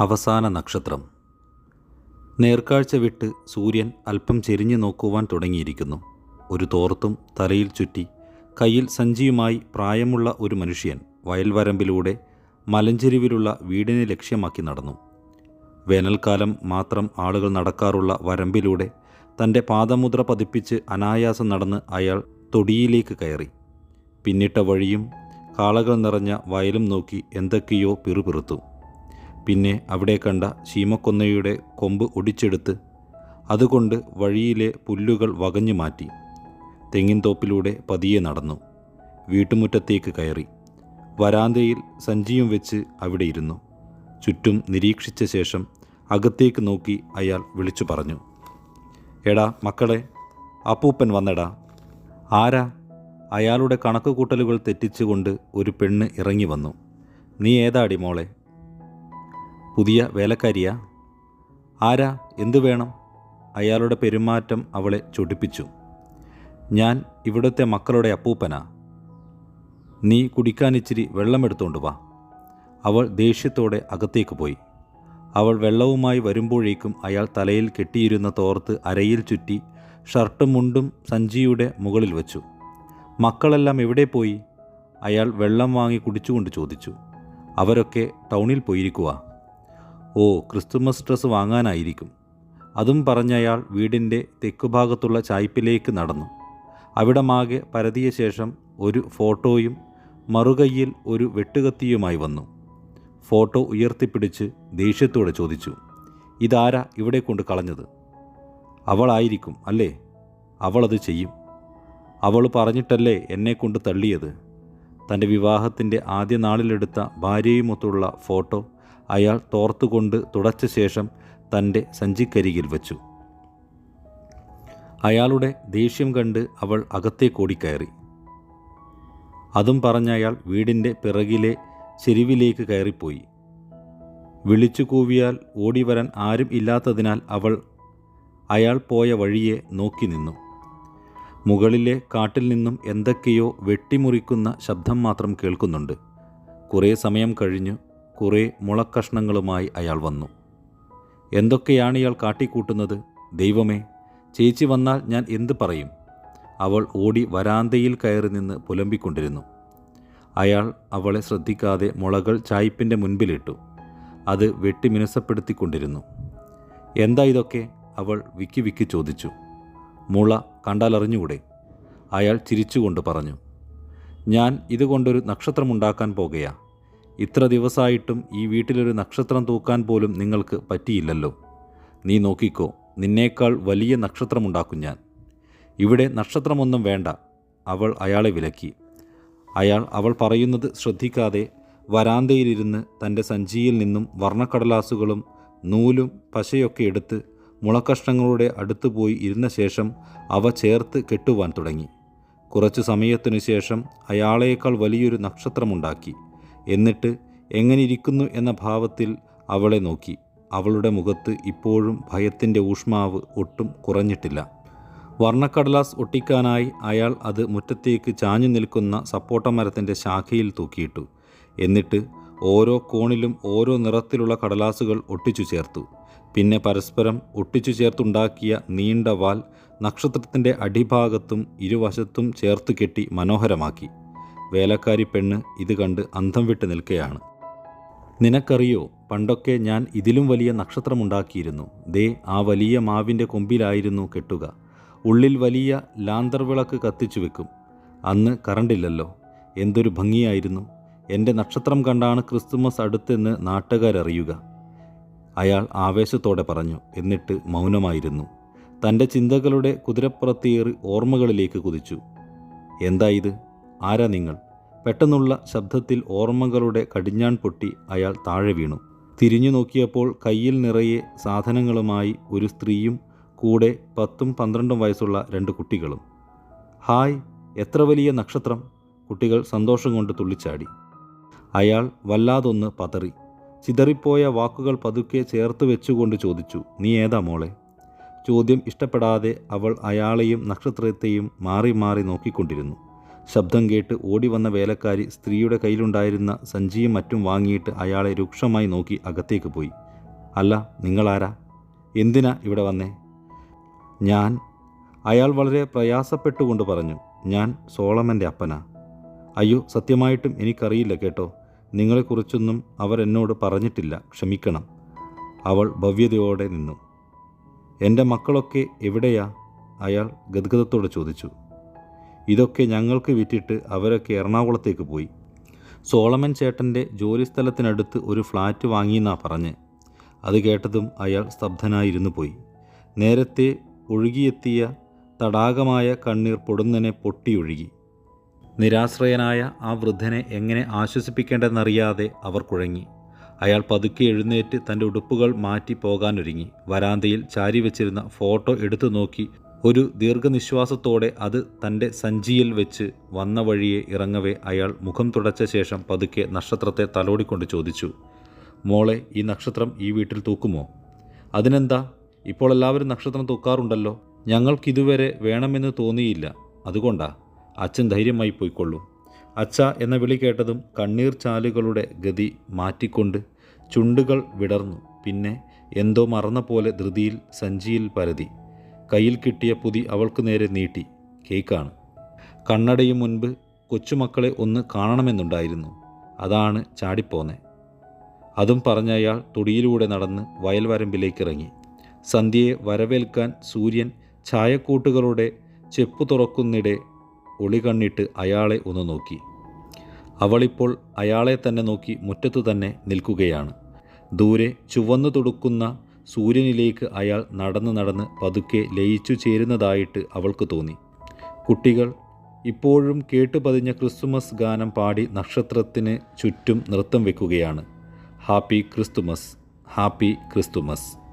അവസാന നക്ഷത്രം. നേർക്കാഴ്ച വിട്ട് സൂര്യൻ അല്പം ചെരിഞ്ഞു നോക്കുവാൻ തുടങ്ങിയിരിക്കുന്നു. ഒരു തോർത്തും തലയിൽ ചുറ്റി കയ്യിൽ സഞ്ചിയുമായി പ്രായമുള്ള ഒരു മനുഷ്യൻ വയൽവരമ്പിലൂടെ മലഞ്ചെരിവിലുള്ള വീടിനെ ലക്ഷ്യമാക്കി നടന്നു. വേനൽക്കാലം മാത്രം ആളുകൾ നടക്കാറുള്ള വരമ്പിലൂടെ തന്റെ പാദമുദ്ര പതിപ്പിച്ച് അനായാസം നടന്ന് അയാൾ തൊടിയിലേക്ക് കയറി. പിന്നിട്ട വഴിയും കാളകൾ നിറഞ്ഞ വയലും നോക്കി എന്തൊക്കെയോ പിറുപിറുത്തു. പിന്നെ അവിടെ കണ്ട ശീമക്കൊന്നയുടെ കൊമ്പ് ഒടിച്ചെടുത്ത് അതുകൊണ്ട് വഴിയിലെ പുല്ലുകൾ വകഞ്ഞു മാറ്റി. തെങ്ങിൻതോപ്പിലൂടെ പതിയെ നടന്നു. വീട്ടുമുറ്റത്തേക്ക് കയറി. വരാന്തയിൽ സഞ്ചിയും വെച്ച് അവിടെ ഇരുന്നു. ചുറ്റും നിരീക്ഷിച്ച ശേഷം അകത്തേക്ക് നോക്കി അയാൾ വിളിച്ചു പറഞ്ഞു. എടാ മക്കളെ അപ്പൂപ്പൻ വന്നെടാ. ആരാ? അയാളുടെ കണക്കുകൂട്ടലുകൾ തെറ്റിച്ചുകൊണ്ട് ഒരു പെണ്ണ് ഇറങ്ങി വന്നു. നീ ഏതാടി മോളെ? പുതിയ വേലക്കാരിയാ? ആരാ? എന്തു വേണം? അയാളുടെ പെരുമാറ്റം അവളെ ചൊടിപ്പിച്ചു. ഞാൻ ഇവിടുത്തെ മക്കളുടെ അപ്പൂപ്പനാ. നീ കുടിക്കാനിച്ചിരി വെള്ളമെടുത്തുകൊണ്ട് വാ. അവൾ ദേഷ്യത്തോടെ അകത്തേക്ക് പോയി. അവൾ വെള്ളവുമായി വരുമ്പോഴേക്കും അയാൾ തലയിൽ കെട്ടിയിരുന്ന തോർത്ത് അരയിൽ ചുറ്റി ഷർട്ടും മുണ്ടും സഞ്ജിയുടെ മുകളിൽ വച്ചു. മക്കളെല്ലാം എവിടെ പോയി? അയാൾ വെള്ളം വാങ്ങി കുടിച്ചുകൊണ്ട് ചോദിച്ചു. അവരൊക്കെ ടൗണിൽ പോയിരിക്കുക ഓ ക്രിസ്തുമസ് ഡ്രസ്സ് വാങ്ങാനായിരിക്കും. അതും പറഞ്ഞയാൾ വീടിന്റെ തെക്കുഭാഗത്തുള്ള ചായ്പിലേക്ക് നടന്നു. അവിടെ അവിടമാകെ പരതിയ ശേഷം ഒരു ഫോട്ടോയും മറുകൈയിൽ ഒരു വെട്ടുകത്തിയുമായി വന്നു. ഫോട്ടോ ഉയർത്തിപ്പിടിച്ച് ദേഷ്യത്തോടെ ചോദിച്ചു ഇതാരാ ഇവിടെ കൊണ്ട് കളഞ്ഞത്? അവളായിരിക്കും അല്ലേ? അവളത് ചെയ്യും. അവൾ പറഞ്ഞിട്ടല്ലേ എന്നെ കൊണ്ട് തള്ളിയത്? തന്റെ വിവാഹത്തിന്റെ ആദ്യ നാളിലെടുത്ത ഭാര്യയുമൊത്തുള്ള ഫോട്ടോ അയാൾ തോർത്തുകൊണ്ട് തുടച്ച ശേഷം തന്റെ സഞ്ചിക്കരികിൽ വച്ചു. അയാളുടെ ദേഷ്യം കണ്ട് അവൾ അകത്തേക്കോടിക്കയറി അതും പറഞ്ഞ അയാൾ വീടിന്റെ പിറകിലെ ചെരുവിലേക്ക് കയറിപ്പോയി. വിളിച്ചു കൂവിയാൽ ഓടിവരാൻ ആരും ഇല്ലാത്തതിനാൽ അവൾ അയാൾ പോയ വഴിയെ നോക്കി നിന്നു. മുകളിലെ കാട്ടിൽ നിന്നും എന്തൊക്കെയോ വെട്ടിമുറിക്കുന്ന ശബ്ദം മാത്രം കേൾക്കുന്നുണ്ട്. കുറേ സമയം കഴിഞ്ഞു. കുറേ മുളക്കഷ്ണങ്ങളുമായി അയാൾ വന്നു. എന്തൊക്കെയാണ് ഇയാൾ കാട്ടിക്കൂട്ടുന്നത്? ദൈവമേ ചേച്ചി വന്നാൽ ഞാൻ എന്ത് പറയും? അവൾ ഓടി വരാന്തയിൽ കയറി നിന്ന് പുലമ്പിക്കൊണ്ടിരുന്നു. അയാൾ അവളെ ശ്രദ്ധിക്കാതെ മുളകൾ ചായ്പിന്റെ മുൻപിലിട്ടു. അത് വെട്ടി മിനുസപ്പെടുത്തിക്കൊണ്ടിരുന്നു. എന്താ ഇതൊക്കെ? അവൾ വിക്കി വിക്കി ചോദിച്ചു. മുള കണ്ടാലറിഞ്ഞുകൂടെ? അയാൾ ചിരിച്ചുകൊണ്ട് പറഞ്ഞു. ഞാൻ ഇതുകൊണ്ടൊരു നക്ഷത്രമുണ്ടാക്കാൻ പോകുകയാ. ഇത്ര ദിവസമായിട്ടും ഈ വീട്ടിലൊരു നക്ഷത്രം തൂക്കാൻ പോലും നിങ്ങൾക്ക് പറ്റിയില്ലല്ലോ. നീ നോക്കിക്കോ നിന്നേക്കാൾ വലിയ നക്ഷത്രമുണ്ടാക്കും ഞാൻ. ഇവിടെ നക്ഷത്രമൊന്നും വേണ്ട അവൾ അയാളെ വിലക്കി. അയാൾ അവൾ പറയുന്നത് ശ്രദ്ധിക്കാതെ വരാന്തയിലിരുന്ന് തന്റെ സഞ്ചിയിൽ നിന്നും വർണക്കടലാസുകളും നൂലും പശയൊക്കെ എടുത്ത് മുളക്കഷ്ണങ്ങളുടെ അടുത്ത് പോയി ഇരുന്ന ശേഷം അവ ചേർത്ത് കെട്ടുവാൻ തുടങ്ങി. കുറച്ചു സമയത്തിനു ശേഷം അയാളേക്കാൾ വലിയൊരു നക്ഷത്രമുണ്ടാക്കി. എന്നിട്ട് എങ്ങനെയിരിക്കുന്നു എന്ന ഭാവത്തിൽ അവളെ നോക്കി. അവളുടെ മുഖത്ത് ഇപ്പോഴും ഭയത്തിന്റെ ഊഷ്മാവ് ഒട്ടും കുറഞ്ഞിട്ടില്ല. വർണക്കടലാസ് ഒട്ടിക്കാനായി അയാൾ അത് മുറ്റത്തേക്ക് ചാഞ്ഞു നിൽക്കുന്ന സപ്പോട്ട മരത്തിന്റെ ശാഖയിൽ തൂക്കിയിട്ടു. എന്നിട്ട് ഓരോ കോണിലും ഓരോ നിറത്തിലുള്ള കടലാസുകൾ ഒട്ടിച്ചു ചേർത്തു. പിന്നെ പരസ്പരം ഒട്ടിച്ചു ചേർത്തുണ്ടാക്കിയ നീണ്ട വാൽ നക്ഷത്രത്തിന്റെ അടിഭാഗത്തും ഇരുവശത്തും ചേർത്ത് കെട്ടി മനോഹരമാക്കി. വേലക്കാരി പെണ്ണ് ഇത് കണ്ട് അന്ധം വിട്ട് നിൽക്കുകയാണ് നിനക്കറിയോ പണ്ടൊക്കെ ഞാൻ ഇതിലും വലിയ നക്ഷത്രമുണ്ടാക്കിയിരുന്നു. ദേ ആ വലിയ മാവിന്റെ കൊമ്പിലായിരുന്നു കെട്ടുക. ഉള്ളിൽ വലിയ ലാന്തർ വിളക്ക് കത്തിച്ചു വെക്കും. അന്ന് കറണ്ടില്ലല്ലോ. എന്തൊരു ഭംഗിയായിരുന്നു. എന്റെ നക്ഷത്രം കണ്ടാണ് ക്രിസ്തുമസ് അടുത്തെന്ന് നാട്ടുകാരറിയുക. അയാൾ ആവേശത്തോടെ പറഞ്ഞു എന്നിട്ട് മൗനമായിരുന്നു. തന്റെ ചിന്തകളുടെ കുതിരപ്പുറത്തേറി ഓർമ്മകളിലേക്ക് കുതിച്ചു. എന്താ ഇത്? ആരാ നിങ്ങൾ? പെട്ടെന്നുള്ള ശബ്ദത്തിൽ ഓർമ്മകളുടെ കടിഞ്ഞാൺ പൊട്ടി അയാൾ താഴെ വീണു. തിരിഞ്ഞു നോക്കിയപ്പോൾ കയ്യിൽ നിറയെ സാധനങ്ങളുമായി ഒരു സ്ത്രീയും കൂടെ പത്തും പന്ത്രണ്ടും വയസ്സുള്ള രണ്ട് കുട്ടികളും. ഹായ് എത്ര വലിയ നക്ഷത്രം? കുട്ടികൾ സന്തോഷം കൊണ്ട് തുള്ളിച്ചാടി. അയാൾ വല്ലാതൊന്ന് പതറി. ചിതറിപ്പോയ വാക്കുകൾ പതുക്കെ ചേർത്ത് വെച്ചുകൊണ്ട് ചോദിച്ചു നീ ഏതാ മോളെ? ചോദ്യം ഇഷ്ടപ്പെടാതെ അവൾ അയാളെയും നക്ഷത്രത്തെയും മാറി മാറി നോക്കിക്കൊണ്ടിരുന്നു. ശബ്ദം കേട്ട് ഓടി വന്ന വേലക്കാരി സ്ത്രീയുടെ കയ്യിലുണ്ടായിരുന്ന സഞ്ചിയും മറ്റും വാങ്ങിയിട്ട് അയാളെ രൂക്ഷമായി നോക്കി അകത്തേക്ക് പോയി. അല്ല നിങ്ങളാരാ? എന്തിനാ ഇവിടെ വന്നേ? ഞാൻ അയാൾ വളരെ പ്രയാസപ്പെട്ടുകൊണ്ട് പറഞ്ഞു. ഞാൻ സോളമന്റെ അപ്പനാ. അയ്യോ സത്യമായിട്ടും എനിക്കറിയില്ല കേട്ടോ. നിങ്ങളെക്കുറിച്ചൊന്നും അവർ എന്നോട് പറഞ്ഞിട്ടില്ല. ക്ഷമിക്കണം. അവൾ ഭവ്യതയോടെ നിന്നു. എന്റെ മക്കളൊക്കെ എവിടെയാ? അയാൾ ഗദ്ഗതത്തോടെ ചോദിച്ചു. ഇതൊക്കെ ഞങ്ങൾക്ക് വിറ്റിട്ട് അവരൊക്കെ എറണാകുളത്തേക്ക് പോയി. സോളമൻ ചേട്ടന്റെ ജോലിസ്ഥലത്തിനടുത്ത് ഒരു ഫ്ലാറ്റ് വാങ്ങിയെന്നാ പറഞ്ഞ്. അത് കേട്ടതും അയാൾ സ്തബ്ധനായിരുന്നു പോയി. നേരത്തെ ഒഴുകിയെത്തിയ തടാകമായ കണ്ണീർ പൊടുന്നനെ പൊട്ടിയൊഴുകി നിരാശ്രയനായ ആ വൃദ്ധനെ എങ്ങനെ ആശ്വസിപ്പിക്കേണ്ടെന്നറിയാതെ അവർ കുഴങ്ങി. അയാൾ പതുക്കെ എഴുന്നേറ്റ് തന്റെ ഉടുപ്പുകൾ മാറ്റി പോകാനൊരുങ്ങി. വരാന്തയിൽ ചാരി വെച്ചിരുന്ന ഫോട്ടോ എടുത്തു നോക്കി ഒരു ദീർഘനിശ്വാസത്തോടെ അത് തന്റെ സഞ്ചിയിൽ വെച്ച് വന്ന വഴിയെ ഇറങ്ങവേ അയാൾ മുഖം തുടച്ച ശേഷം പതുക്കെ നക്ഷത്രത്തെ തലോടിക്കൊണ്ട് ചോദിച്ചു മോളെ ഈ നക്ഷത്രം ഈ വീട്ടിൽ തൂക്കുമോ? അതിനെന്താ? ഇപ്പോൾ എല്ലാവരും നക്ഷത്രം തൂക്കാറുണ്ടല്ലോ. ഞങ്ങൾക്കിതുവരെ വേണമെന്ന് തോന്നിയില്ല. അതുകൊണ്ടാ? അച്ഛൻ ധൈര്യമായി പോയിക്കൊള്ളൂ. അച്ഛ എന്ന വിളി കേട്ടതും കണ്ണീർ ചാലുകളുടെ ഗതി മാറ്റിക്കൊണ്ട് ചുണ്ടുകൾ വിടർന്നു. പിന്നെ എന്തോ മറന്ന പോലെ ധൃതിയിൽ സഞ്ചിയിൽ പരതി. കയ്യിൽ കിട്ടിയ പുതി അവൾക്ക് നേരെ നീട്ടി. കേക്കാണ്. കണ്ണടയും മുൻപ് കൊച്ചുമക്കളെ ഒന്ന് കാണണമെന്നുണ്ടായിരുന്നു. അതാണ് ചാടിപ്പോന്നെ. അതും പറഞ്ഞ അയാൾ തൊടിയിലൂടെ നടന്ന് വയൽവരമ്പിലേക്ക് ഇറങ്ങി സന്ധ്യയെ വരവേൽക്കാൻ സൂര്യൻ ഛായക്കൂട്ടുകളുടെ ചെപ്പു തുറക്കുന്നിടെ ഒളി കണ്ണിട്ട് അയാളെ ഒന്ന് നോക്കി. അവളിപ്പോൾ അയാളെ തന്നെ നോക്കി മുറ്റത്തു തന്നെ നിൽക്കുകയാണ്. ദൂരെ ചുവന്നു തുടുക്കുന്ന സൂര്യനിലേക്ക് അയാൾ നടന്ന് നടന്ന് പതുക്കെ ലയിച്ചു ചേരുന്നതായിട്ട് അവൾക്ക് തോന്നി. കുട്ടികൾ ഇപ്പോഴും കേട്ടുപതിഞ്ഞ ക്രിസ്തുമസ് ഗാനം പാടി നക്ഷത്രത്തിന് ചുറ്റും നൃത്തം വെക്കുകയാണ്. Happy Christmas happy Christmas.